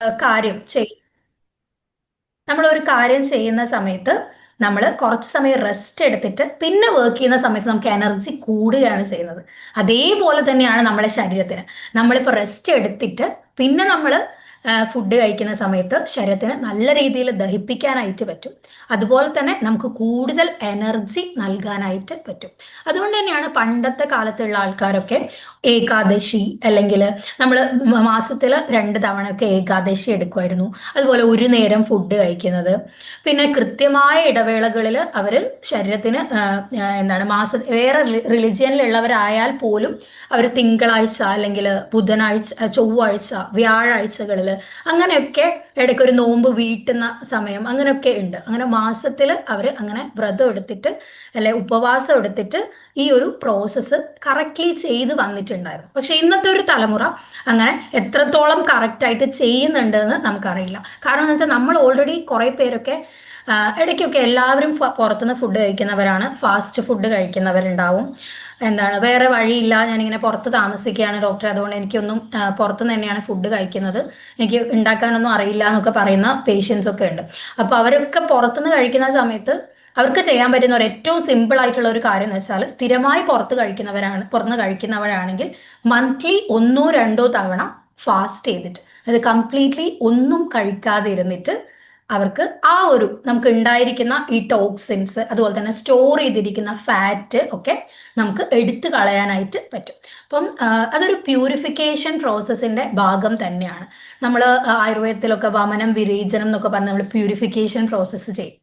കാര്യം ചെയ്യും നമ്മൾ ഒരു കാര്യം ചെയ്യുന്ന സമയത്ത് നമ്മൾ കുറച്ച് സമയം റെസ്റ്റ് എടുത്തിട്ട് പിന്നെ വർക്ക് ചെയ്യുന്ന സമയത്ത് നമുക്ക് എനർജി കൂടുകയാണ് ചെയ്യുന്നത്. അതേപോലെ തന്നെയാണ് നമ്മളെ ശരീരത്തിന്. നമ്മളിപ്പോൾ റെസ്റ്റ് എടുത്തിട്ട് പിന്നെ നമ്മൾ ഫുഡ് കഴിക്കുന്ന സമയത്ത് ശരീരത്തിന് നല്ല രീതിയിൽ ദഹിപ്പിക്കാനായിട്ട് പറ്റും. അതുപോലെ തന്നെ നമുക്ക് കൂടുതൽ എനർജി നൽകാനായിട്ട് പറ്റും. അതുകൊണ്ട് തന്നെയാണ് പണ്ടത്തെ കാലത്തുള്ള ആൾക്കാരൊക്കെ ഏകാദശി അല്ലെങ്കിൽ നമ്മൾ മാസത്തിൽ രണ്ട് തവണയൊക്കെ ഏകാദശി എടുക്കുമായിരുന്നു. അതുപോലെ ഒരു നേരം ഫുഡ് കഴിക്കുന്നത്. പിന്നെ കൃത്യമായ ഇടവേളകളിൽ അവർ ശരീരത്തിന് എന്താണ് മാസ വേറെ റിലിജിയനിലുള്ളവരായാൽ പോലും അവർ തിങ്കളാഴ്ച അല്ലെങ്കിൽ ബുധനാഴ്ച ചൊവ്വാഴ്ച വ്യാഴാഴ്ചകളിൽ അങ്ങനെയൊക്കെ ഇടയ്ക്ക് ഒരു നോമ്പ് വീട്ടുന്ന സമയം അങ്ങനെയൊക്കെ ഉണ്ട്. അങ്ങനെ മാസത്തിൽ അവർ അങ്ങനെ വ്രതം എടുത്തിട്ട് അല്ലെ ഉപവാസം എടുത്തിട്ട് ഈ ഒരു പ്രോസസ്സ് കറക്റ്റ്ലി ചെയ്ത് വന്നിട്ടുണ്ടായിരുന്നു പക്ഷെ ഇന്നത്തെ ഒരു തലമുറ അങ്ങനെ എത്രത്തോളം കറക്റ്റായിട്ട് ചെയ്യുന്നുണ്ടെന്ന് നമുക്കറിയില്ല. കാരണം എന്ന് വെച്ചാൽ നമ്മൾ ഓൾറെഡി കുറേ പേരൊക്കെ ഇടയ്ക്കൊക്കെ എല്ലാവരും പുറത്തുനിന്ന് ഫുഡ് കഴിക്കുന്നവരാണ്. ഫാസ്റ്റ് ഫുഡ് കഴിക്കുന്നവരുണ്ടാവും. എന്താണ് വേറെ വഴിയില്ല. ഞാനിങ്ങനെ പുറത്ത് താമസിക്കുകയാണ് ഡോക്ടർ അതുകൊണ്ട് എനിക്കൊന്നും പുറത്തുനിന്ന് തന്നെയാണ് ഫുഡ് കഴിക്കുന്നത്. എനിക്ക് ഉണ്ടാക്കാനൊന്നും അറിയില്ല എന്നൊക്കെ പറയുന്ന പേഷ്യൻസ് ഒക്കെ ഉണ്ട്. അപ്പോൾ അവരൊക്കെ പുറത്തുനിന്ന് കഴിക്കുന്ന സമയത്ത് അവർക്ക് ചെയ്യാൻ പറ്റുന്ന ഒരു ഏറ്റവും സിമ്പിൾ ആയിട്ടുള്ള ഒരു കാര്യം എന്ന് വെച്ചാൽ സ്ഥിരമായി പുറത്ത് കഴിക്കുന്നവരാണ് പുറത്തുനിന്ന് കഴിക്കുന്നവരാണെങ്കിൽ മന്ത്ലി ഒന്നോ രണ്ടോ തവണ ഫാസ്റ്റ് ചെയ്തിട്ട് അത് കംപ്ലീറ്റ്ലി ഒന്നും കഴിക്കാതെ ഇരുന്നിട്ട് അവർക്ക് ആ ഒരു നമുക്ക് ഉണ്ടായിരിക്കുന്ന ഈ ടോക്സിൻസ് അതുപോലെ തന്നെ സ്റ്റോർ ചെയ്തിരിക്കുന്ന ഫാറ്റ് ഒക്കെ നമുക്ക് എടുത്തു കളയാനായിട്ട് പറ്റും. അപ്പം അതൊരു പ്യൂരിഫിക്കേഷൻ പ്രോസസ്സിന്റെ ഭാഗം തന്നെയാണ്. നമ്മൾ ആയുർവേദത്തിലൊക്കെ വമനം വിരേചനം എന്നൊക്കെ പറഞ്ഞ് നമ്മൾ പ്യൂരിഫിക്കേഷൻ പ്രോസസ്സ് ചെയ്യും.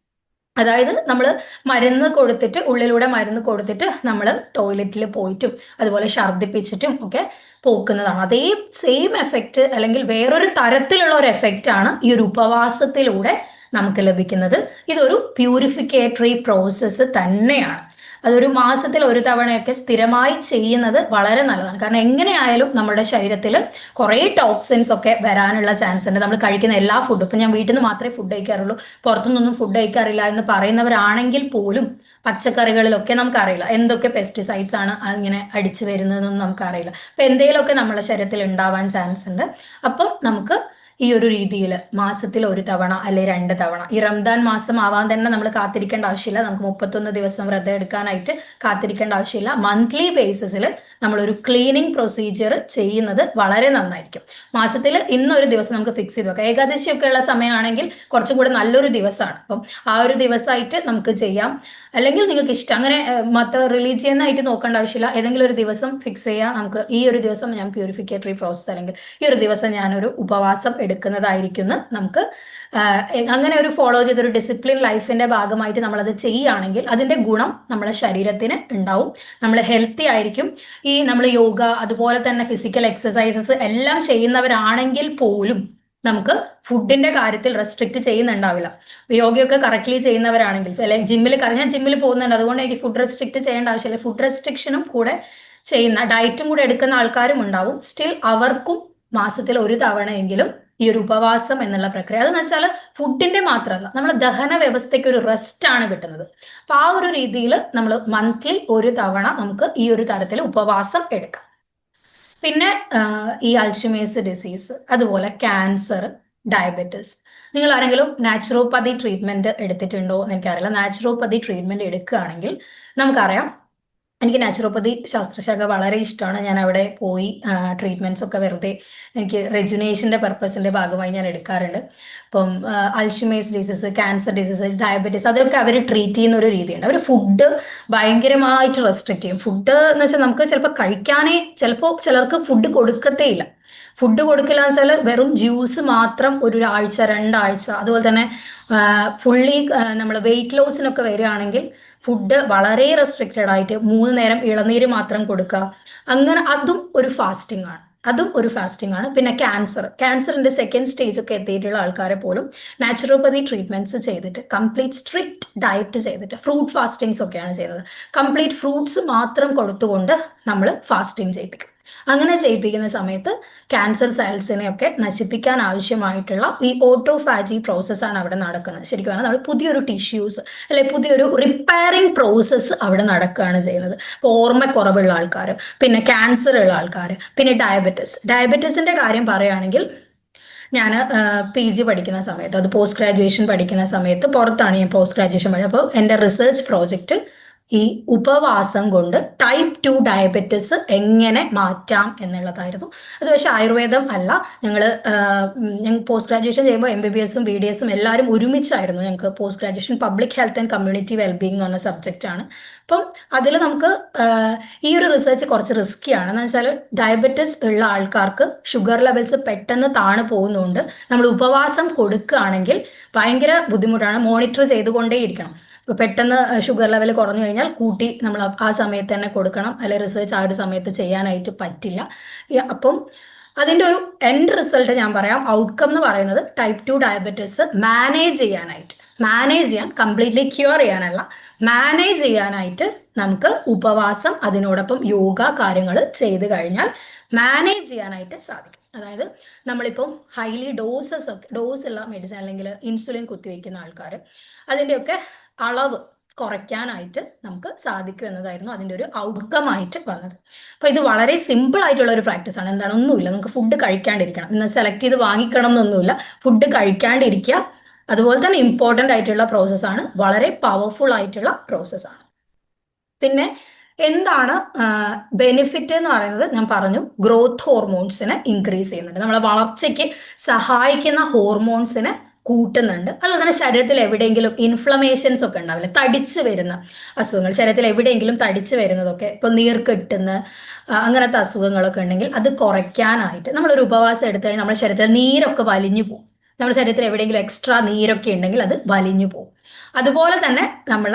അതായത് നമ്മൾ മരുന്ന് കൊടുത്തിട്ട് ഉള്ളിലൂടെ മരുന്ന് കൊടുത്തിട്ട് നമ്മൾ ടോയ്ലറ്റിൽ പോയിട്ടും അതുപോലെ ഛർദ്ദിപ്പിച്ചിട്ടും ഒക്കെ പോക്കുന്നതാണ്. അതേ സെയിം എഫക്റ്റ് അല്ലെങ്കിൽ വേറൊരു തരത്തിലുള്ള ഒരു എഫക്റ്റ് ആണ് ഈ ഒരു ഉപവാസത്തിലൂടെ നമുക്ക് ലഭിക്കുന്നത്. ഇതൊരു പ്യൂരിഫിക്കേറ്ററി പ്രോസസ്സ് തന്നെയാണ്. അതൊരു മാസത്തിൽ ഒരു തവണയൊക്കെ സ്ഥിരമായി ചെയ്യുന്നത് വളരെ നല്ലതാണ്. കാരണം എങ്ങനെയായാലും നമ്മുടെ ശരീരത്തിൽ കുറേ ടോക്സിൻസ് ഒക്കെ വരാനുള്ള ചാൻസ് ഉണ്ട്. നമ്മൾ കഴിക്കുന്ന എല്ലാ ഫുഡും ഇപ്പം ഞാൻ വീട്ടിൽ നിന്ന് മാത്രമേ ഫുഡ് കഴിക്കാറുള്ളൂ. പുറത്തുനിന്നൊന്നും ഫുഡ് കഴിക്കാറില്ല എന്ന് പറയുന്നവരാണെങ്കിൽ പോലും പച്ചക്കറികളിലൊക്കെ നമുക്കറിയില്ല. എന്തൊക്കെ പെസ്റ്റിസൈഡ്സ് ആണ് അങ്ങനെ അടിച്ചു വരുന്നതെന്നൊന്നും നമുക്കറിയില്ല. അപ്പം എന്തെങ്കിലുമൊക്കെ നമ്മുടെ ശരീരത്തിൽ ഉണ്ടാവാൻ ചാൻസ് ഉണ്ട്. അപ്പം നമുക്ക് ഈ ഒരു രീതിയിൽ മാസത്തിൽ ഒരു തവണ അല്ലെ രണ്ട് തവണ. ഈ റംദാൻ മാസം ആവാൻ തന്നെ നമ്മൾ കാത്തിരിക്കേണ്ട ആവശ്യമില്ല. നമുക്ക് മുപ്പത്തൊന്ന് ദിവസം വ്രതം എടുക്കാനായിട്ട് കാത്തിരിക്കേണ്ട ആവശ്യമില്ല. മന്ത്ലി ബേസിസിൽ നമ്മളൊരു ക്ലീനിങ് പ്രൊസീജിയർ ചെയ്യുന്നത് വളരെ നന്നായിരിക്കും. മാസത്തിൽ ഇന്നൊരു ദിവസം നമുക്ക് ഫിക്സ് ചെയ്ത് വെക്കാം. ഏകാദശിയൊക്കെ ഉള്ള സമയമാണെങ്കിൽ കുറച്ചും കൂടെ നല്ലൊരു ദിവസമാണ്. അപ്പം ആ ഒരു ദിവസമായിട്ട് നമുക്ക് ചെയ്യാം. അല്ലെങ്കിൽ നിങ്ങൾക്ക് ഇഷ്ടം അങ്ങനെ മത റിലീജിയൻ ആയിട്ട് നോക്കേണ്ട ആവശ്യമില്ല. ഏതെങ്കിലും ഒരു ദിവസം ഫിക്സ് ചെയ്യാം നമുക്ക് ഈ ഒരു ദിവസം ഞാൻ പ്യൂരിഫിക്കേറ്ററി പ്രോസസ്സ് അല്ലെങ്കിൽ ഈ ഒരു ദിവസം ഞാനൊരു ഉപവാസം എടുക്കുന്നതായിരിക്കും നമുക്ക് അങ്ങനെ ഒരു ഫോളോ ചെയ്ത ഒരു ഡിസിപ്ലിൻ ലൈഫിന്റെ ഭാഗമായിട്ട് നമ്മളത് ചെയ്യുകയാണെങ്കിൽ അതിന്റെ ഗുണം നമ്മളെ ശരീരത്തിന് ഉണ്ടാവും. നമ്മൾ ഹെൽത്തി ആയിരിക്കും. ഈ നമ്മൾ യോഗ അതുപോലെ തന്നെ ഫിസിക്കൽ എക്സസൈസസ് എല്ലാം ചെയ്യുന്നവരാണെങ്കിൽ പോലും നമുക്ക് ഫുഡിന്റെ കാര്യത്തിൽ റെസ്ട്രിക്ട് ചെയ്യുന്നുണ്ടാവില്ല. യോഗയൊക്കെ കറക്റ്റ്ലി ചെയ്യുന്നവരാണെങ്കിൽ അല്ലെങ്കിൽ ജിമ്മിൽ ഞാൻ ജിമ്മിൽ പോകുന്നുണ്ട്. അതുകൊണ്ട് എനിക്ക് ഫുഡ് റെസ്ട്രിക്ട് ചെയ്യേണ്ട ആവശ്യമില്ല ഫുഡ് റെസ്ട്രിക്ഷനും കൂടെ ചെയ്യുന്ന ഡയറ്റും കൂടെ എടുക്കുന്ന ആൾക്കാരും ഉണ്ടാവും. സ്റ്റിൽ അവർക്കും മാസത്തിൽ ഒരു തവണയെങ്കിലും ഈ ഒരു ഉപവാസം എന്നുള്ള പ്രക്രിയ. അതെന്ന് വെച്ചാൽ ഫുഡിന്റെ മാത്രമല്ല നമ്മൾ ദഹന വ്യവസ്ഥയ്ക്ക് ഒരു റെസ്റ്റ് ആണ് കിട്ടുന്നത്. അപ്പൊ ആ ഒരു രീതിയിൽ നമ്മൾ മന്ത്ലി ഒരു തവണ നമുക്ക് ഈ ഒരു തരത്തിൽ ഉപവാസം എടുക്കാം. പിന്നെ ഈ അൾഷിമേഴ്സ് ഡിസീസ് അതുപോലെ ക്യാൻസർ ഡയബറ്റിസ്. നിങ്ങൾ ആരെങ്കിലും നാച്ചുറോപ്പതി ട്രീറ്റ്മെന്റ് എടുത്തിട്ടുണ്ടോ എന്ന് എനിക്കറിയില്ല. നാച്ചുറോപ്പതി ട്രീറ്റ്മെന്റ് എടുക്കുകയാണെങ്കിൽ നമുക്കറിയാം എനിക്ക് നാച്ചുറോപ്പതി ശാസ്ത്രശാഖ വളരെ ഇഷ്ടമാണ്. ഞാൻ അവിടെ പോയി ട്രീറ്റ്മെന്റ്സ് ഒക്കെ വെറുതെ എനിക്ക് റെജുനേഷന്റെ പർപ്പസിന്റെ ഭാഗമായി ഞാൻ എടുക്കാറുണ്ട്. ഇപ്പം Alzheimer's disease cancer disease diabetes അതൊക്കെ അവർ ട്രീറ്റ് ചെയ്യുന്ന ഒരു രീതിയുണ്ട്. അവർ ഫുഡ് ഭയങ്കരമായിട്ട് റെസ്ട്രിക്റ്റ് ചെയ്യും. ഫുഡ് എന്ന് വെച്ചാൽ നമുക്ക് ചിലപ്പോൾ കഴിക്കാനേ ചിലപ്പോൾ ചിലർക്ക് ഫുഡ് കൊടുക്കത്തേ ഇല്ല. ഫുഡ് കൊടുക്കില്ല എന്ന് വെച്ചാൽ വെറും ജ്യൂസ് മാത്രം ഒരു ആഴ്ച രണ്ടാഴ്ച അതുപോലെ തന്നെ ഫുള്ളി നമ്മൾ വെയിറ്റ് ലോസിനൊക്കെ വരികയാണെങ്കിൽ ഫുഡ് വളരെ റെസ്ട്രിക്റ്റഡ് ആയിട്ട് മൂന്ന് നേരം ഇളനീര് മാത്രം കൊടുക്കുക. അങ്ങനെ അതും ഒരു ഫാസ്റ്റിംഗ് ആണ്. അതും ഒരു ഫാസ്റ്റിംഗ് ആണ്. പിന്നെ ക്യാൻസർ ക്യാൻസറിന്റെ സെക്കൻഡ് സ്റ്റേജ് ഒക്കെ എത്തിയിട്ടുള്ള ആൾക്കാരെ പോലും നാച്ചുറോപ്പതി ട്രീറ്റ്മെന്റ്സ് ചെയ്തിട്ട് കംപ്ലീറ്റ് സ്ട്രിക്റ്റ് ഡയറ്റ് ചെയ്തിട്ട് ഫ്രൂട്ട് ഫാസ്റ്റിങ്സ് ഒക്കെയാണ് ചെയ്യുന്നത്. കംപ്ലീറ്റ് ഫ്രൂട്ട്സ് മാത്രം കൊടുത്തുകൊണ്ട് നമ്മൾ ഫാസ്റ്റിംഗ് ചെയ്യിപ്പിക്കും. അങ്ങനെ ചെയ്യിപ്പിക്കുന്ന സമയത്ത് ക്യാൻസർ സെൽസിനെയൊക്കെ നശിപ്പിക്കാൻ ആവശ്യമായിട്ടുള്ള ഈ ഓട്ടോഫാജി പ്രോസസ്സാണ് അവിടെ നടക്കുന്നത്. ശരിക്കും പറഞ്ഞാൽ നമ്മൾ പുതിയൊരു ടിഷ്യൂസ് അല്ലെ പുതിയൊരു റിപ്പയറിംഗ് പ്രോസസ്സ് അവിടെ നടക്കുകയാണ് ചെയ്യുന്നത്. ഇപ്പോൾ ഓർമ്മക്കുറവുള്ള ആൾക്കാർ പിന്നെ ക്യാൻസർ ഉള്ള ആൾക്കാർ പിന്നെ ഡയബറ്റിസ് ഡയബറ്റിസിന്റെ കാര്യം പറയുകയാണെങ്കിൽ ഞാൻ പി ജി പഠിക്കുന്ന സമയത്ത് അത് പോസ്റ്റ് ഗ്രാജുവേഷൻ പഠിക്കുന്ന സമയത്ത് പുറത്താണ് ഞാൻ പോസ്റ്റ് ഗ്രാജുവേഷൻ പഠിച്ചത്. അപ്പോൾ എന്റെ റിസർച്ച് പ്രോജക്റ്റ് ഈ ഉപവാസം കൊണ്ട് ടൈപ്പ് ടു ഡയബറ്റിസ് എങ്ങനെ മാറ്റാം എന്നുള്ളതായിരുന്നു. അത് പക്ഷേ ആയുർവേദം അല്ല. ഞങ്ങൾ ഞങ്ങൾ പോസ്റ്റ് ഗ്രാജുവേഷൻ ചെയ്യുമ്പോൾ എം ബി ബി എസും ബി ഡി എസും എല്ലാവരും ഒരുമിച്ചായിരുന്നു ഞങ്ങൾക്ക് post graduation public health and community wellbeing എന്ന് പറഞ്ഞ ആണ്. അപ്പം അതിൽ നമുക്ക് ഈ ഒരു റിസർച്ച് കുറച്ച് റിസ്ക്കിയാണ് എന്ന് വെച്ചാൽ ഡയബറ്റിസ് ഉള്ള ആൾക്കാർക്ക് ഷുഗർ ലെവൽസ് പെട്ടെന്ന് താണു പോകുന്നതുകൊണ്ട് നമ്മൾ ഉപവാസം കൊടുക്കുകയാണെങ്കിൽ ഭയങ്കര ബുദ്ധിമുട്ടാണ്. മോണിറ്റർ ചെയ്തുകൊണ്ടേയിരിക്കണം. ഇപ്പോൾ പെട്ടെന്ന് ഷുഗർ ലെവൽ കുറഞ്ഞു കഴിഞ്ഞാൽ കൂട്ടി നമ്മൾ ആ സമയത്ത് തന്നെ കൊടുക്കണം. അല്ലെ റിസർച്ച് ആ ഒരു സമയത്ത് ചെയ്യാനായിട്ട് പറ്റില്ല. അപ്പം അതിന്റെ ഒരു എൻഡ് റിസൾട്ട് ഞാൻ പറയാം. ഔട്ട്കം എന്ന് പറയുന്നത് ടൈപ്പ് ടു ഡയബറ്റീസ് മാനേജ് ചെയ്യാനായിട്ട്. മാനേജ് ചെയ്യാൻ കംപ്ലീറ്റ്ലി ക്യൂർ ചെയ്യാനല്ല. മാനേജ് ചെയ്യാനായിട്ട് നമുക്ക് ഉപവാസം അതിനോടൊപ്പം യോഗ കാര്യങ്ങൾ ചെയ്ത് കഴിഞ്ഞാൽ മാനേജ് ചെയ്യാനായിട്ട് സാധിക്കും. അതായത് നമ്മളിപ്പം ഹൈലി ഡോസസ് ഒക്കെ ഡോസ് ഉള്ള മെഡിസിൻ അല്ലെങ്കിൽ ഇൻസുലിൻ കുത്തിവെക്കുന്ന ആൾക്കാർ അതിന്റെയൊക്കെ അളവ് കുറയ്ക്കാനായിട്ട് നമുക്ക് സാധിക്കും എന്നതായിരുന്നു അതിന്റെ ഒരു ഔട്ട്കം ആയിട്ട് വന്നത്. അപ്പോൾ ഇത് വളരെ സിമ്പിൾ ആയിട്ടുള്ള ഒരു പ്രാക്ടീസ് ആണ്. എന്താണ്? ഒന്നുമില്ല. നമുക്ക് ഫുഡ് കഴിക്കാണ്ടിരിക്കണം. ഇന്ന് സെലക്ട് ചെയ്ത് വാങ്ങിക്കണം എന്നൊന്നുമില്ല. ഫുഡ് കഴിക്കാണ്ടിരിക്കുക. അതുപോലെ തന്നെ ഇമ്പോർട്ടന്റ് ആയിട്ടുള്ള പ്രോസസ്സാണ് വളരെ പവർഫുൾ ആയിട്ടുള്ള പ്രോസസ്സാണ് പിന്നെ എന്താണ് ബെനിഫിറ്റ് എന്ന് പറയുന്നത്? ഞാൻ പറഞ്ഞു ഗ്രോത്ത് ഹോർമോൺസിനെ ഇൻക്രീസ് ചെയ്യുന്നുണ്ട്. നമ്മളെ വളർച്ചയ്ക്ക് സഹായിക്കുന്ന ഹോർമോൺസിനെ കൂട്ടുന്നുണ്ട്. അതുപോലെ തന്നെ ശരീരത്തിൽ എവിടെയെങ്കിലും ഇൻഫ്ലമേഷൻസ് ഒക്കെ ഉണ്ടാവില്ല? തടിച്ച് വരുന്ന അസുഖങ്ങൾ ശരീരത്തിൽ എവിടെയെങ്കിലും തടിച്ച് വരുന്നതൊക്കെ ഇപ്പൊ നീർക്കെട്ടുന്ന അങ്ങനത്തെ അസുഖങ്ങളൊക്കെ ഉണ്ടെങ്കിൽ അത് കുറയ്ക്കാനായിട്ട് നമ്മളൊരു ഉപവാസം എടുത്തു കഴിഞ്ഞാൽ നമ്മുടെ ശരീരത്തിൽ നീരൊക്കെ വലിഞ്ഞു പോകും. നമ്മുടെ ശരീരത്തിൽ എവിടെയെങ്കിലും എക്സ്ട്രാ നീരൊക്കെ ഉണ്ടെങ്കിൽ അത് വലിഞ്ഞു പോകും. അതുപോലെ തന്നെ നമ്മൾ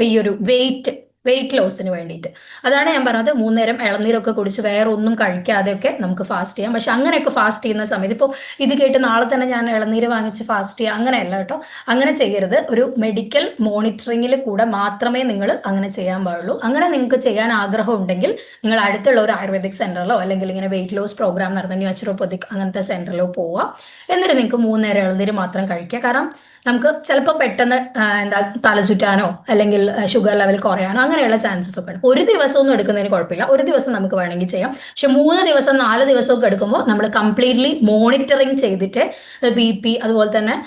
ഈ ഒരു വെയിറ്റ് വെയിറ്റ് ലോസിന് വേണ്ടിയിട്ട്. അതാണ് ഞാൻ പറഞ്ഞത്. മൂന്നേരം ഇളനീരൊക്കെ കുടിച്ച് വേറെ ഒന്നും കഴിക്കാതെയൊക്കെ നമുക്ക് ഫാസ്റ്റ് ചെയ്യാം. പക്ഷെ അങ്ങനെയൊക്കെ ഫാസ്റ്റ് ചെയ്യുന്ന സമയത്ത് ഇപ്പോൾ ഇത് കേട്ട് നാളെ തന്നെ ഞാൻ ഇളനീര് വാങ്ങിച്ച് ഫാസ്റ്റ് ചെയ്യുക അങ്ങനെയല്ല കേട്ടോ. അങ്ങനെ ചെയ്യരുത്. ഒരു മെഡിക്കൽ മോണിറ്ററിങ്ങിൽ കൂടെ മാത്രമേ നിങ്ങൾ അങ്ങനെ ചെയ്യാൻ പാടുള്ളൂ. അങ്ങനെ നിങ്ങൾക്ക് ചെയ്യാൻ ആഗ്രഹം ഉണ്ടെങ്കിൽ നിങ്ങൾ അടുത്തുള്ള ഒരു ആയുർവേദിക് സെന്ററിലോ അല്ലെങ്കിൽ ഇങ്ങനെ വെയിറ്റ് ലോസ് പ്രോഗ്രാം നടത്തുന്ന ന്യൂച്ചുറോപ്പതിക് അങ്ങനത്തെ സെന്ററിലോ പോവുക എന്നിട്ട് നിങ്ങൾക്ക് മൂന്നേരം ഇളനീര് മാത്രം കഴിക്കുക കാരണം നമുക്ക് ചിലപ്പോൾ പെട്ടെന്ന് എന്താ തലചുറ്റാനോ അല്ലെങ്കിൽ ഷുഗർ ലെവൽ കുറയാനോ അങ്ങനെയുള്ള ചാൻസസ് ഒക്കെ ഉണ്ട്. ഒരു ദിവസമൊന്നും എടുക്കുന്നതിന് കുഴപ്പമില്ല. ഒരു ദിവസം നമുക്ക് വേണമെങ്കിൽ ചെയ്യാം. പക്ഷെ മൂന്ന് ദിവസം നാല് ദിവസം ഒക്കെ എടുക്കുമ്പോൾ നമ്മൾ കംപ്ലീറ്റ്ലി മോണിറ്ററിങ് ചെയ്തിട്ട് ബി പി അതുപോലെ തന്നെ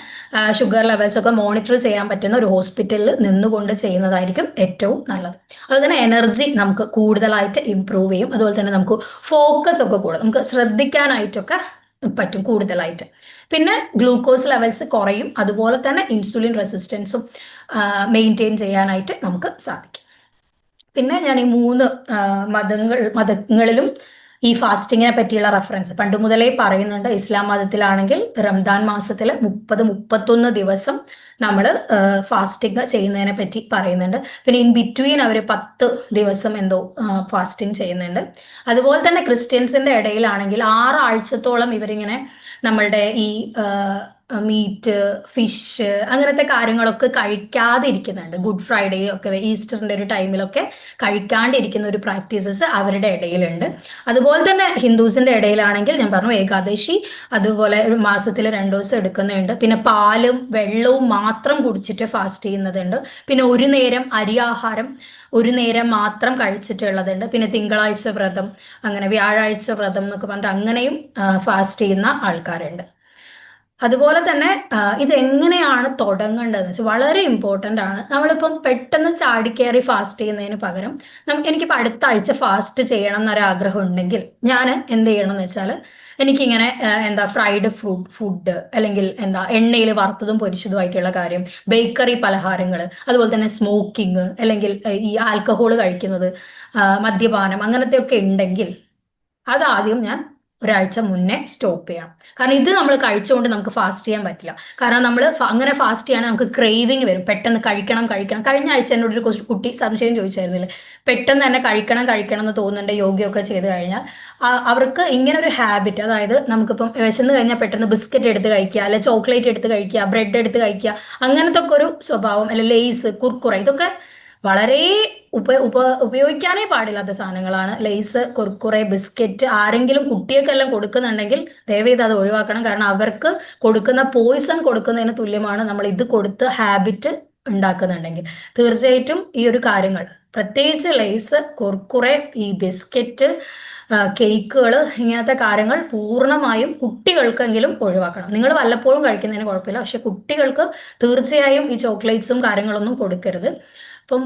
ഷുഗർ ലെവൽസ് ഒക്കെ മോണിറ്റർ ചെയ്യാൻ പറ്റുന്ന ഒരു ഹോസ്പിറ്റലിൽ നിന്നുകൊണ്ട് ചെയ്യുന്നതായിരിക്കും ഏറ്റവും നല്ലത്. അതുപോലെ തന്നെ എനർജി നമുക്ക് കൂടുതലായിട്ട് ഇമ്പ്രൂവ് ചെയ്യും. അതുപോലെ തന്നെ നമുക്ക് ഫോക്കസ് ഒക്കെ കൂടും. നമുക്ക് ശ്രദ്ധിക്കാനായിട്ടൊക്കെ പറ്റും കൂടുതലായിട്ട്. പിന്നെ ഗ്ലൂക്കോസ് ലെവൽസ് കുറയും. അതുപോലെ തന്നെ ഇൻസുലിൻ റെസിസ്റ്റൻസും മെയിന്റെയിൻ ചെയ്യാനായിട്ട് നമുക്ക് സാധിക്കും. പിന്നെ ഞാൻ ഈ മൂന്ന് മതങ്ങൾ മതങ്ങളിലും ഈ ഫാസ്റ്റിങ്ങിനെ പറ്റിയുള്ള റെഫറൻസ്. പണ്ട് മുതലേ പറയുന്നുണ്ട് ഇസ്ലാം മതത്തിലാണെങ്കിൽ റംദാൻ മാസത്തിൽ മുപ്പത് മുപ്പത്തൊന്ന് ദിവസം നമ്മൾ ഫാസ്റ്റിംഗ് ചെയ്യുന്നതിനെ പറ്റി പറയുന്നുണ്ട്. പിന്നെ ഇൻ ബിറ്റ്വീൻ അവർ പത്ത് ദിവസം എന്തോ ഫാസ്റ്റിംഗ് ചെയ്യുന്നുണ്ട്. അതുപോലെ തന്നെ ക്രിസ്ത്യൻസിന്റെ ഇടയിലാണെങ്കിൽ ആറാഴ്ചത്തോളം ഇവരിങ്ങനെ നമ്മളുടെ ഈ മീറ്റ് ഫിഷ് അങ്ങനത്തെ കാര്യങ്ങളൊക്കെ കഴിക്കാതെ ഇരിക്കുന്നുണ്ട് ഗുഡ് ഫ്രൈഡേ ഒക്കെ ഈസ്റ്ററിന്റെ ഒരു ടൈമിലൊക്കെ കഴിക്കാണ്ടിരിക്കുന്ന ഒരു പ്രാക്ടീസസ് അവരുടെ ഇടയിലുണ്ട്. അതുപോലെ തന്നെ ഹിന്ദുസിന്റെ ഇടയിലാണെങ്കിൽ ഞാൻ പറഞ്ഞു ഏകാദശി അതുപോലെ ഒരു മാസത്തിൽ രണ്ടു ദിവസം എടുക്കുന്നുണ്ട്. പിന്നെ പാലും വെള്ളവും മാത്രം കുടിച്ചിട്ട് ഫാസ്റ്റ് ചെയ്യുന്നതുണ്ട്. പിന്നെ ഒരു നേരം അരിയാഹാരം ഒരു നേരം മാത്രം കഴിച്ചിട്ടുള്ളതുണ്ട്. പിന്നെ തിങ്കളാഴ്ച വ്രതം അങ്ങനെ വ്യാഴാഴ്ച വ്രതം എന്നൊക്കെ പറഞ്ഞിട്ട് അങ്ങനെയും ഫാസ്റ്റ് ചെയ്യുന്ന ആൾക്കാരുണ്ട്. അതുപോലെ തന്നെ ഇത് എങ്ങനെയാണ് തുടങ്ങേണ്ടതെന്ന് വെച്ചാൽ വളരെ ഇമ്പോർട്ടന്റ് ആണ്. നമ്മളിപ്പം പെട്ടെന്ന് ചാടിക്കേറി ഫാസ്റ്റ് ചെയ്യുന്നതിന് പകരം നമുക്ക് എനിക്കിപ്പോൾ അടുത്ത ആഴ്ച ഫാസ്റ്റ് ചെയ്യണം എന്നൊരാഗ്രഹം ഉണ്ടെങ്കിൽ ഞാൻ എന്ത് ചെയ്യണം എന്ന് വെച്ചാൽ എനിക്കിങ്ങനെ എന്താ ഫ്രൈഡ് ഫ്രൂട്ട് ഫുഡ് അല്ലെങ്കിൽ എന്താ എണ്ണയിൽ വറുത്തതും പൊരിച്ചതുമായിട്ടുള്ള കാര്യം ബേക്കറി പലഹാരങ്ങൾ അതുപോലെ തന്നെ സ്മോക്കിംഗ് അല്ലെങ്കിൽ ഈ ആൽക്കഹോൾ കഴിക്കുന്നത് മദ്യപാനം അങ്ങനത്തെയൊക്കെ ഉണ്ടെങ്കിൽ അതാദ്യം ഞാൻ ഒരാഴ്ച മുന്നേ സ്റ്റോപ്പ് ചെയ്യണം കാരണം ഇത് നമ്മൾ കഴിച്ചുകൊണ്ട് നമുക്ക് ഫാസ്റ്റ് ചെയ്യാൻ പറ്റില്ല. കാരണം നമ്മൾ അങ്ങനെ ഫാസ്റ്റ് ചെയ്യണമെങ്കിൽ നമുക്ക് ക്രേവിങ് വരും. പെട്ടെന്ന് കഴിക്കണം കഴിക്കണം. കഴിഞ്ഞ ആഴ്ച എന്നോട് ഒരു കുട്ടി സംശയം ചോദിച്ചായിരുന്നില്ല? പെട്ടെന്ന് തന്നെ കഴിക്കണം കഴിക്കണം എന്ന് തോന്നുന്നുണ്ട് യോഗയൊക്കെ ചെയ്ത് കഴിഞ്ഞാൽ. അവർക്ക് ഇങ്ങനെ ഒരു ഹാബിറ്റ് അതായത് നമുക്കിപ്പം വിശന്ന് കഴിഞ്ഞാൽ പെട്ടെന്ന് ബിസ്ക്കറ്റ് എടുത്ത് കഴിക്കുക അല്ലെ ചോക്ലേറ്റ് എടുത്ത് കഴിക്കുക ബ്രെഡ് എടുത്ത് കഴിക്കുക അങ്ങനത്തെ ഒക്കെ ഒരു സ്വഭാവം അല്ലെ ലേസ് കുർക്കുറ ഇതൊക്കെ വളരെ ഉപ ഉപ ഉപയോഗിക്കാനേ പാടില്ലാത്ത സാധനങ്ങളാണ്. ലേസ് കുർക്കുറെ ബിസ്ക്കറ്റ് ആരെങ്കിലും കുട്ടിയൊക്കെല്ലാം കൊടുക്കുന്നുണ്ടെങ്കിൽ ദയവേത് അത് ഒഴിവാക്കണം. കാരണം അവർക്ക് കൊടുക്കുന്ന പോയിസൺ കൊടുക്കുന്നതിന് തുല്യമാണ് നമ്മൾ ഇത് കൊടുത്ത് ഹാബിറ്റ് ഉണ്ടാക്കുന്നുണ്ടെങ്കിൽ. തീർച്ചയായിട്ടും ഈ ഒരു കാര്യങ്ങൾ. പ്രത്യേകിച്ച് ലേസ് കുർക്കുറെ ഈ ബിസ്ക്കറ്റ് കേക്കുകൾ ഇങ്ങനത്തെ കാര്യങ്ങൾ പൂർണമായും കുട്ടികൾക്കെങ്കിലും ഒഴിവാക്കണം. നിങ്ങൾ വല്ലപ്പോഴും കഴിക്കുന്നതിന് കുഴപ്പമില്ല. പക്ഷെ കുട്ടികൾക്ക് തീർച്ചയായും ഈ ചോക്ലേറ്റ്സും കാര്യങ്ങളൊന്നും കൊടുക്കരുത്. അപ്പം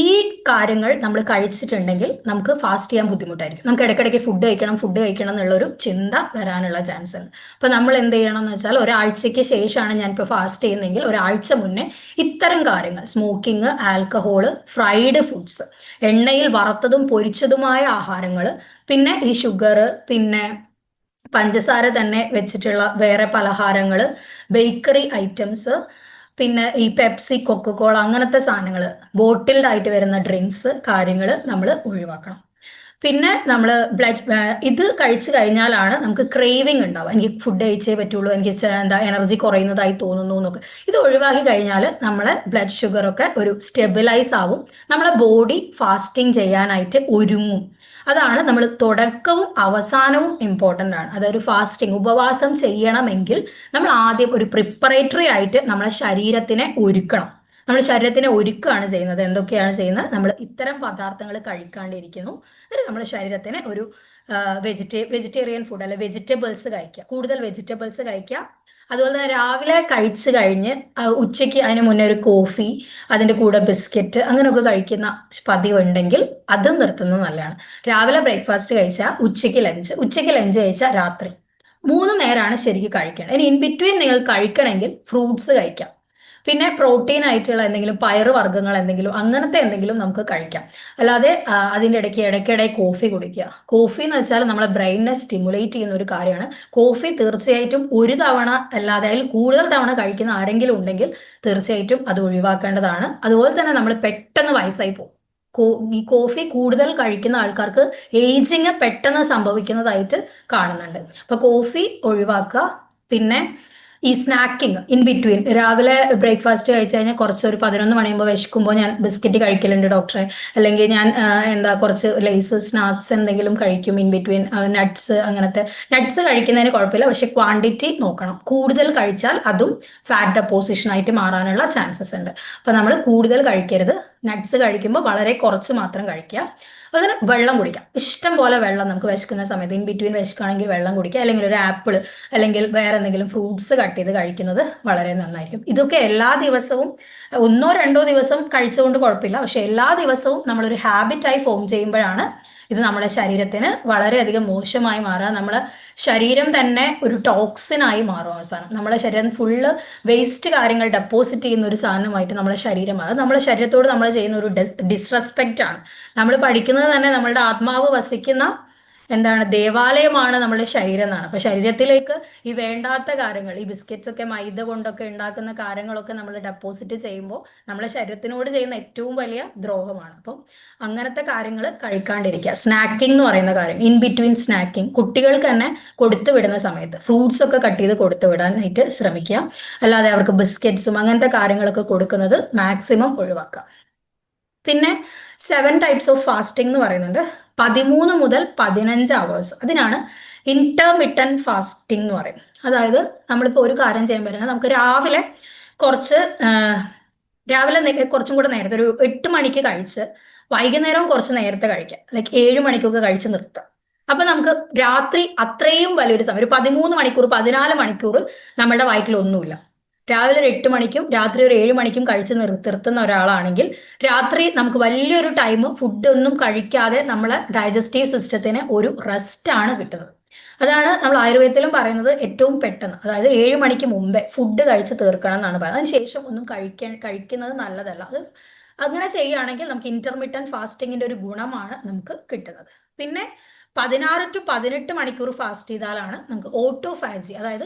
ഈ കാര്യങ്ങൾ നമ്മൾ കഴിച്ചിട്ടുണ്ടെങ്കിൽ നമുക്ക് ഫാസ്റ്റ് ചെയ്യാൻ ബുദ്ധിമുട്ടായിരിക്കും. നമുക്ക് ഇടയ്ക്കിടയ്ക്ക് ഫുഡ് കഴിക്കണം ഫുഡ് കഴിക്കണം എന്നുള്ളൊരു ചിന്ത വരാനുള്ള ചാൻസ് ഉണ്ട്. അപ്പം നമ്മൾ എന്ത് ചെയ്യണം എന്ന് വെച്ചാൽ ഒരാഴ്ചയ്ക്ക് ശേഷമാണ് ഞാനിപ്പോൾ ഫാസ്റ്റ് ചെയ്യുന്നതെങ്കിൽ ഒരാഴ്ച മുന്നേ ഇത്തരം കാര്യങ്ങൾ സ്മോക്കിംഗ് ആൽക്കഹോൾ ഫ്രൈഡ് ഫുഡ്സ് എണ്ണയിൽ വറുത്തതും പൊരിച്ചതുമായ ആഹാരങ്ങൾ പിന്നെ ഈ ഷുഗർ പിന്നെ പഞ്ചസാര തന്നെ വെച്ചിട്ടുള്ള വേറെ പലഹാരങ്ങൾ ബേക്കറി ഐറ്റംസ് പിന്നെ ഈ പെപ്സി കൊക്കക്കോള അങ്ങനത്തെ സാധനങ്ങൾ ബോട്ടിൽഡ് ആയിട്ട് വരുന്ന ഡ്രിങ്ക്സ് കാര്യങ്ങൾ നമ്മൾ ഒഴിവാക്കണം. പിന്നെ നമ്മൾ ബ്ലഡ് ഇത് കഴിച്ചു കഴിഞ്ഞാലാണ് നമുക്ക് ക്രേവിങ് ഉണ്ടാവുക. എനിക്ക് ഫുഡ് കഴിച്ചേ പറ്റുള്ളൂ എനിക്ക് എന്താ എനർജി കുറയുന്നതായി തോന്നുന്നു എന്നൊക്കെ. ഇത് ഒഴിവാക്കി കഴിഞ്ഞാൽ നമ്മളെ ബ്ലഡ് ഷുഗർ ഒക്കെ ഒരു സ്റ്റെബിലൈസ് ആവും. നമ്മളെ ബോഡി ഫാസ്റ്റിംഗ് ചെയ്യാനായിട്ട് ഒരുങ്ങും. അതാണ് നമ്മൾ തുടക്കവും അവസാനവും ഇമ്പോർട്ടന്റ് ആണ്. അതൊരു ഫാസ്റ്റിംഗ് ഉപവാസം ചെയ്യണമെങ്കിൽ നമ്മൾ ആദ്യം ഒരു പ്രിപ്പറേറ്ററി ആയിട്ട് നമ്മളെ ശരീരത്തിനെ ഒരുക്കണം. നമ്മൾ ശരീരത്തിനെ ഒരുക്കുകയാണ് ചെയ്യുന്നത്. എന്തൊക്കെയാണ് ചെയ്യുന്നത്? നമ്മൾ ഇത്തരം പദാർത്ഥങ്ങൾ കഴിക്കാണ്ടിരിക്കുന്നു. എന്നിട്ട് നമ്മുടെ ശരീരത്തിന് ഒരു വെജിറ്റേ വെജിറ്റേറിയൻ ഫുഡ് അല്ലെ വെജിറ്റബിൾസ് കഴിക്കുക. കൂടുതൽ വെജിറ്റബിൾസ് കഴിക്കുക. അതുപോലെ തന്നെ രാവിലെ കഴിച്ചു കഴിഞ്ഞ് ഉച്ചയ്ക്ക് അതിന് മുന്നേ ഒരു കോഫി അതിന്റെ കൂടെ ബിസ്ക്കറ്റ് അങ്ങനെയൊക്കെ കഴിക്കുന്ന പതിവ് ഉണ്ടെങ്കിൽ അതും നിർത്തുന്നത് നല്ലതാണ്. രാവിലെ ബ്രേക്ക്ഫാസ്റ്റ് കഴിച്ചാൽ ഉച്ചയ്ക്ക് ലഞ്ച് ഉച്ചയ്ക്ക് ലഞ്ച് കഴിച്ചാൽ രാത്രി. മൂന്ന് നേരമാണ് ശരിക്കും കഴിക്കേണ്ടത്. ഇനി ഇൻ ബിറ്റ്വീൻ നിങ്ങൾ കഴിക്കണമെങ്കിൽ ഫ്രൂട്ട്സ് കഴിക്കാം. പിന്നെ പ്രോട്ടീൻ ആയിട്ടുള്ള എന്തെങ്കിലും പയറ് വർഗങ്ങൾ എന്തെങ്കിലും അങ്ങനത്തെ എന്തെങ്കിലും നമുക്ക് കഴിക്കാം. അല്ലാതെ അതിന്റെ ഇടയ്ക്ക് ഇടയ്ക്കിടെ കോഫി കുടിക്കുക. കോഫി എന്ന് വെച്ചാൽ നമ്മളെ ബ്രെയിനിനെ സ്റ്റിമുലേറ്റ് ചെയ്യുന്ന ഒരു കാര്യമാണ്. കോഫി തീർച്ചയായിട്ടും ഒരു തവണ അല്ലാതെ അതിൽ കൂടുതൽ തവണ കഴിക്കുന്ന ആരെങ്കിലും ഉണ്ടെങ്കിൽ തീർച്ചയായിട്ടും അത് ഒഴിവാക്കേണ്ടതാണ്. അതുപോലെ തന്നെ നമ്മൾ പെട്ടെന്ന് വയസ്സായി പോകും. ഈ കോഫി കൂടുതൽ കഴിക്കുന്ന ആൾക്കാർക്ക് ഏജിങ് പെട്ടെന്ന് സംഭവിക്കുന്നതായിട്ട് കാണുന്നുണ്ട്. അപ്പൊ കോഫി ഒഴിവാക്കുക. പിന്നെ ഈ സ്നാക്കിങ് ഇൻ ബിറ്റ്വീൻ രാവിലെ ബ്രേക്ക്ഫാസ്റ്റ് കഴിച്ചു കഴിഞ്ഞാൽ കുറച്ച് ഒരു പതിനൊന്ന് മണിയുമ്പോൾ വിശക്കുമ്പോൾ ഞാൻ ബിസ്ക്കറ്റ് കഴിക്കലുണ്ട് ഡോക്ടറെ അല്ലെങ്കിൽ ഞാൻ എന്താ കുറച്ച് ലേസ് സ്നാക്സ് എന്തെങ്കിലും കഴിക്കും ഇൻ ബിറ്റ്വീൻ നട്ട്സ് അങ്ങനത്തെ. നട്ട്സ് കഴിക്കുന്നതിന് കുഴപ്പമില്ല. പക്ഷെ ക്വാണ്ടിറ്റി നോക്കണം. കൂടുതൽ കഴിച്ചാൽ അതും ഫാറ്റ് ഡെപ്പോസിഷൻ ആയിട്ട് മാറാനുള്ള ചാൻസസ് ഉണ്ട്. അപ്പം നമ്മൾ കൂടുതൽ കഴിക്കരുത്. നട്ട്സ് കഴിക്കുമ്പോൾ വളരെ കുറച്ച് മാത്രം കഴിക്കുക. അങ്ങനെ വെള്ളം കുടിക്കാം. ഇഷ്ടം പോലെ വെള്ളം നമുക്ക് വിശക്കുന്ന സമയത്ത് ഇൻ ബിറ്റ്വീൻ വിശക്കുകയാണെങ്കിൽ വെള്ളം കുടിക്കുക അല്ലെങ്കിൽ ഒരു ആപ്പിൾ അല്ലെങ്കിൽ വേറെ എന്തെങ്കിലും ഫ്രൂട്ട്സ് കട്ട് ചെയ്ത് കഴിക്കുന്നത് വളരെ നന്നായിരിക്കും. ഇതൊക്കെ എല്ലാ ദിവസവും ഒന്നോ രണ്ടോ ദിവസം കഴിച്ചുകൊണ്ട് കുഴപ്പമില്ല. പക്ഷെ എല്ലാ ദിവസവും നമ്മളൊരു ഹാബിറ്റായി ഫോം ചെയ്യുമ്പോഴാണ് ഇത് നമ്മുടെ ശരീരത്തിന് വളരെയധികം മോശമായി മാറുക. നമ്മളെ ശരീരം തന്നെ ഒരു ടോക്സിനായി മാറും അവസാനം. നമ്മളെ ശരീരം ഫുള്ള് വേസ്റ്റ് കാര്യങ്ങൾ ഡെപ്പോസിറ്റ് ചെയ്യുന്ന ഒരു സാധനമായിട്ട് നമ്മളെ ശരീരം മാറും. നമ്മളെ ശരീരത്തോട് നമ്മൾ ചെയ്യുന്ന ഒരു ഡിസ്റെസ്പെക്റ്റ് ആണ്. നമ്മൾ പഠിക്കുന്നത് തന്നെ നമ്മളുടെ ആത്മാവ് വസിക്കുന്ന എന്താണ് ദേവാലയമാണ് നമ്മുടെ ശരീരം എന്നാണ്. അപ്പൊ ശരീരത്തിലേക്ക് ഈ വേണ്ടാത്ത കാര്യങ്ങൾ ഈ ബിസ്ക്കറ്റ്സ് ഒക്കെ മൈദ കൊണ്ടൊക്കെ ഉണ്ടാക്കുന്ന കാര്യങ്ങളൊക്കെ നമ്മൾ ഡെപ്പോസിറ്റ് ചെയ്യുമ്പോൾ നമ്മളെ ശരീരത്തിനോട് ചെയ്യുന്ന ഏറ്റവും വലിയ ദ്രോഹമാണ്. അപ്പം അങ്ങനത്തെ കാര്യങ്ങൾ കഴിക്കാണ്ടിരിക്കുക. സ്നാക്കിംഗ് എന്ന് പറയുന്ന കാര്യം ഇൻ ബിറ്റ്വീൻ സ്നാക്കിംഗ് കുട്ടികൾക്ക് തന്നെ കൊടുത്തു വിടുന്ന സമയത്ത് ഫ്രൂട്ട്സ് ഒക്കെ കട്ട് ചെയ്ത് കൊടുത്തു വിടാനായിട്ട് ശ്രമിക്കുക. അല്ലാതെ അവർക്ക് ബിസ്ക്കറ്റ്സും അങ്ങനത്തെ കാര്യങ്ങളൊക്കെ കൊടുക്കുന്നത് മാക്സിമം ഒഴിവാക്കുക. പിന്നെ സെവൻ ടൈപ്സ് ഓഫ് ഫാസ്റ്റിംഗ് എന്ന് പറയുന്നുണ്ട്. പതിമൂന്ന് മുതൽ പതിനഞ്ച് അവേഴ്സ് അതിനാണ് ഇന്റർമിറ്റൻ ഫാസ്റ്റിംഗ് എന്ന് പറയും അതായത് നമ്മളിപ്പോൾ ഒരു കാര്യം ചെയ്യാൻ പറ്റുന്നത് നമുക്ക് രാവിലെ കുറച്ച് രാവിലെ കുറച്ചും കൂടെ നേരത്തെ ഒരു എട്ട് മണിക്ക് കഴിച്ച് വൈകുന്നേരം കുറച്ച് നേരത്തെ കഴിക്കാം ലൈക്ക് ഏഴ് മണിക്കൊക്കെ കഴിച്ച് നിർത്താം അപ്പൊ നമുക്ക് രാത്രി അത്രയും വലിയൊരു സമയം ഒരു പതിമൂന്ന് മണിക്കൂർ പതിനാല് മണിക്കൂർ നമ്മളുടെ വയറ്റിൽ ഒന്നുമില്ല. രാവിലെ ഒരു എട്ട് മണിക്കും രാത്രി ഒരു ഏഴ് മണിക്കും കഴിച്ച് നിർത്തുന്ന ഒരാളാണെങ്കിൽ രാത്രി നമുക്ക് വലിയൊരു ടൈം ഫുഡ് ഒന്നും കഴിക്കാതെ നമ്മളെ ഡൈജസ്റ്റീവ് സിസ്റ്റത്തിന് ഒരു റെസ്റ്റ് ആണ് കിട്ടുന്നത്. അതാണ് നമ്മൾ ആയുർവേദത്തിലും പറയുന്നത് ഏറ്റവും പെട്ടെന്ന്. അതായത് ഏഴ് മണിക്ക് മുമ്പേ ഫുഡ് കഴിച്ച് തീർക്കണം എന്നാണ് പറയുന്നത്. അതിനുശേഷം ഒന്നും കഴിക്ക കഴിക്കുന്നത് നല്ലതല്ല. അത് അങ്ങനെ ചെയ്യുകയാണെങ്കിൽ നമുക്ക് ഇന്റർമീഡിയറ്റ് ഫാസ്റ്റിങ്ങിന്റെ ഒരു ഗുണമാണ് നമുക്ക് കിട്ടുന്നത്. പിന്നെ പതിനാറ് ടു പതിനെട്ട് മണിക്കൂർ ഫാസ്റ്റ് ചെയ്താലാണ് നമുക്ക് ഓട്ടോ ഓട്ടോഫാജി അതായത്